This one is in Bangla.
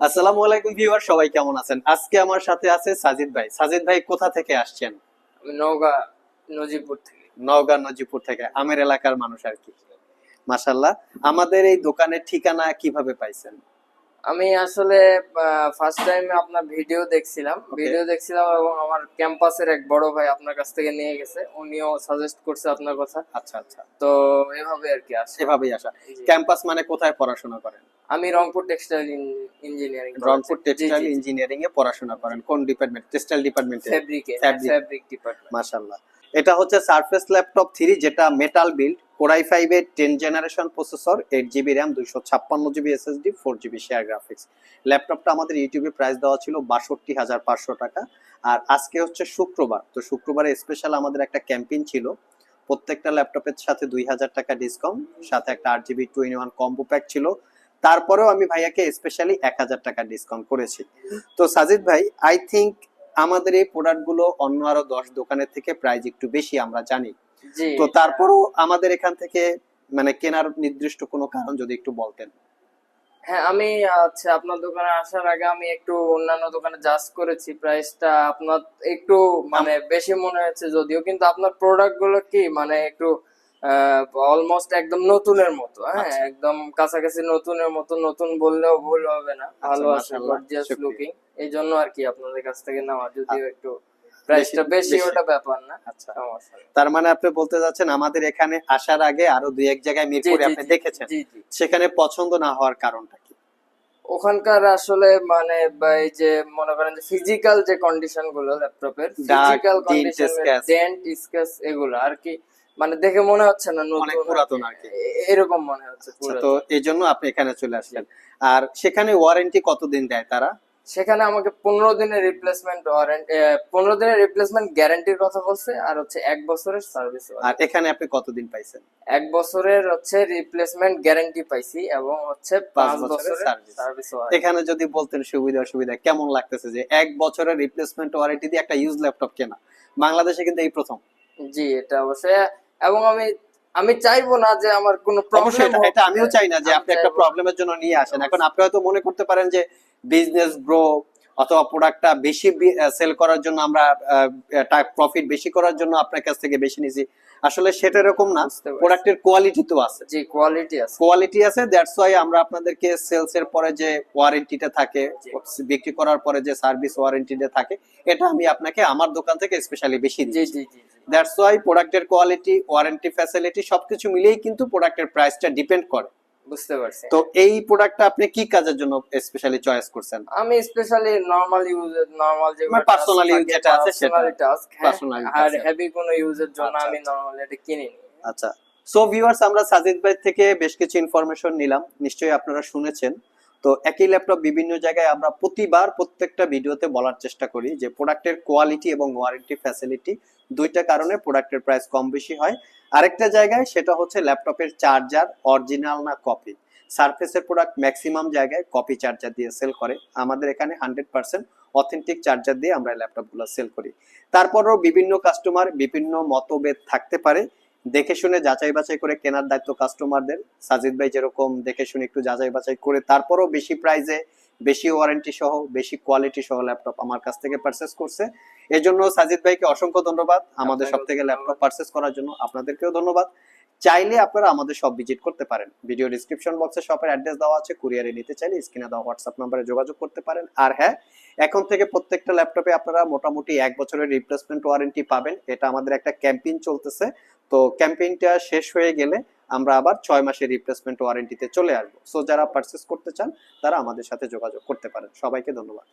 আসসালামু আলাইকুম ভিউয়ার সবাই কেমন আছেন? আজকে আমার সাথে আছে সাজিদ ভাই। সাজিদ ভাই কোথা থেকে আসছেন? নওগাঁ নজিবপুর থেকে। নওগাঁ নজিবপুর থেকে। আমের এলাকার মানুষ আর কি। মাশাল্লাহ আমাদের এই দোকানের ঠিকানা কীভাবে পাইছেন? আমি আসলে ফার্স্ট টাইম আপনার ভিডিও দেখছিলাম। ভিডিও দেখছিলাম এবং আমার ক্যাম্পাসের এক বড় ভাই আপনার কাছ থেকে নিয়ে গেছে। উনিও সাজেস্ট করছে আপনার কথা। আচ্ছা আচ্ছা। তো এভাবে আর কি আসে। সেভাবেই আসা। ক্যাম্পাস মানে কোথায় পড়াশোনা করেন? আমি Rangpur textile engineering Rangpur textile engineering এ পড়াশোনা করেন। কোন ডিপার্টমেন্ট? টেক্সটাইল ডিপার্টমেন্টে ফেব্রিকে Fabric. ফেব্রিক ডিপার্টমেন্ট মাশাল্লাহ এটা হচ্ছে সারফেস ল্যাপটপ থ্রি যেটা metal build core i five এর ten generation processor eight GB RAM দুইশো ছাপ্পান্ন GB SSD four GB share graphics ল্যাপটপটা আমাদের ইউটিউবে প্রাইস দেওয়া ছিল বাষট্টি হাজার পাঁচশো টাকা। আর আজকে হচ্ছে শুক্রবার, তো শুক্রবারে স্পেশাল আমাদের একটা ক্যাম্পেইন ছিল। প্রত্যেকটা ল্যাপটপের সাথে দুই হাজার টাকা ডিসকাউন্ট সাথে একটা আট GB two one combo pack ছিল। তারপরেও আমি ভাইয়াকে স্পেশালি এক হাজার টাকা ডিসকাউন্ট করেছি। তো সাজিদ ভাই আই থিঙ্ক আমাদের এই প্রোডাক্টগুলো অন্য আরও দশ দোকানের থেকে প্রাইস একটু বেশি, আমরা জানি। তো তারপরও আমাদের এখান থেকে মানে কেনার নির্দিষ্ট কোনো কারণ যদি একটু বলতেন। হ্যাঁ আমি আচ্ছা আপনার দোকানে আসার আগে আমি একটু অন্যান্য দোকানে জাস্ট করেছি প্রাইসটা। আপনার একটু মানে বেশি মনে হচ্ছে যদিও কিন্তু আপনার প্রোডাক্টগুলো কি মানে একটু অলমোস্ট একদম নতুনের মতো। হ্যাঁ আচ্ছা। একদম কাছাকাছি নতুনের মতো নতুন বললেও ভুল হবে না। ভালো আছে গর্জিয়াস লুকিং এই জন্য আর কি আপনাদের কাছ থেকে নেওয়া যদিও একটু প্রাইসটা বেশি- বেশি বেশি। ওটা ব্যাপার না আচ্ছা। তার মানে আপনি বলতে যাচ্ছেন আমাদের এখানে আসার আগে আরও দুই এক জায়গায় মিরপুরে আপনি দেখেছেন। সেখানে পছন্দ না হওয়ার কারণটা কি? ওখানকার আসলে মানে এই যে মনে করেন যে ফিজিক্যাল যে কন্ডিশনগুলো ল্যাপটপের ফিজিক্যাল কন্ডিশন. ডেন্ট স্কেচ এগুলো আর কি মানে দেখে মনে হচ্ছে না নতুন অনেক পুরাতন আর কি। এরকম মনে হচ্ছে আচ্ছা, তো এই জন্য আপনি এখানে চলে আসলেন। আর সেখানে ওয়ারেন্টি কতদিন দেয় তারা? সেখানে আমাকে পনেরো দিনের রিপ্লেসমেন্ট ওয়ারেন্টি পনেরো দিনের রিপ্লেসমেন্ট গ্যারান্টির কথা বলছে আর হচ্ছে এক বছরের সার্ভিস আর এখানে আপনি কতদিন পাইছেন? এক বছরের হচ্ছে রিপ্লেসমেন্ট গ্যারান্টি পাইছি এবং হচ্ছে পাঁচ বছরের সার্ভিস এখানে যদি বলতেন সুবিধা অসুবিধা কেমন লাগতেছে যে এক বছরের রিপ্লেসমেন্ট ওয়ারেন্টি দিয়ে একটা ইউজ ল্যাপটপ কেনা? বাংলাদেশে কিন্তু এই প্রথম। জি এটা অবশ্যই। এবং আমি আমি চাইব না যে আমার কোনো প্রবলেম এটা- আমিও চাই না যে আপনি একটা প্রবলেমের জন্য নিয়ে আসেন। এখন আপনি হয়তো মনে করতে পারেন যে বিজনেস গ্রো অথবা প্রোডাক্টটা বেশি সেল করার জন্য আমরা প্রফিট বেশি করার জন্য আপনার কাছ থেকে বেশি নিছি। আসলে সেটা এরকম না প্রোডাক্টের কোয়ালিটি তো আছে। জি কোয়ালিটি আছে। কোয়ালিটি আছে দ্যাটস ওয়াই আমরা আপনাদেরকে সেলস এর পরে যে ওয়ারেন্টিটা থাকে বিক্রি করার পরে যে সার্ভিস ওয়ারেন্টিটা থাকে এটা আমি আপনাকে আমার দোকান থেকে স্পেশালি বেশি দিই জি জি জি। দ্যাটস ওয়াই প্রোডাক্টের কোয়ালিটি ওয়ারেন্টি ফ্যাসিলিটি সবকিছু মিলিয়েই কিন্তু প্রোডাক্টের প্রাইসটা ডিপেন্ড করে। বুঝতে পারছি। তো এই প্রোডাক্টটা আপনি কি কাজের জন্য স্পেশালি চয়েস করছেন? আমি স্পেশালি নরমাল ইউজের নরমাল যে personal use যেটা আছে সেটা। টাস্ক Personal আর হেভি কোনো ইউজের জন্য আচ্ছা, আমি আচ্ছা। নরমাল এটা কিনিনি। আচ্ছা। সো ভিউয়ার্স আমরা সাজিদ ভাই থেকে বেশ কিছু ইনফরমেশন নিলাম। নিশ্চয়ই আপনারা শুনেছেন। তো একই ল্যাপটপ বিভিন্ন জায়গায় আমরা প্রতিবার প্রত্যেকটা ভিডিওতে বলার চেষ্টা করি যে প্রোডাক্টের কোয়ালিটি এবং ওয়ারেন্টি ফ্যাসিলিটি দুইটা কারণে প্রোডাক্টের প্রাইস কম বেশি হয়। আরেকটা জায়গায় সেটা হচ্ছে ল্যাপটপের চার্জার অরিজিনাল না কপি সারফেসের প্রোডাক্ট ম্যাক্সিমাম জায়গায় কপি চার্জার দিয়ে সেল করে। আমাদের এখানে হান্ড্রেড পার্সেন্ট অথেন্টিক চার্জার দিয়ে আমরা ল্যাপটপগুলো সেল করি। তারপরও বিভিন্ন কাস্টমার বিভিন্ন মতভেদ থাকতে পারে। দেখে শুনে যাচাই বাছাই করে কেনার দায়িত্ব কাস্টমারদের সাজিদ ভাই যেরকম দেখে শুনে একটু যাচাই বাছাই করে তারপরও বেশি প্রাইসে বেশি ওয়ারেন্টি সহ বেশি কোয়ালিটি সহ ল্যাপটপ আমার কাছ থেকে পারচেস করছে। এই জন্য সাজিদ ভাইকে অসংখ্য ধন্যবাদ। আমাদের সব থেকে ল্যাপটপ পারচেস করার জন্য আপনাদেরকেও ধন্যবাদ। চাইলে আপনারা আমাদের সব ভিজিট করতে পারেন। ভিডিও ডিসক্রিপশন বক্সে শপের অ্যাড্রেস দেওয়া আছে কুরিয়ারে নিতে চাইলে স্ক্রিনে দেওয়া হোয়াটসঅ্যাপ নাম্বারে যোগাযোগ করতে পারেন। আর হ্যাঁ এখন থেকে প্রত্যেকটা ল্যাপটপে আপনারা মোটামুটি এক বছরের রিপ্লেসমেন্ট ওয়ারেন্টি পাবেন। এটা আমাদের একটা ক্যাম্পেইন চলতেছে। তো ক্যাম্পেইনটা শেষ হয়ে গেলে আমরা আবার ছয় মাসের রিপ্লেসমেন্ট ওয়ারেন্টিতে চলে আসব। সো যারা পারচেস করতে চান, তারা আমাদের সাথে যোগাযোগ করতে পারেন। সবাইকে ধন্যবাদ।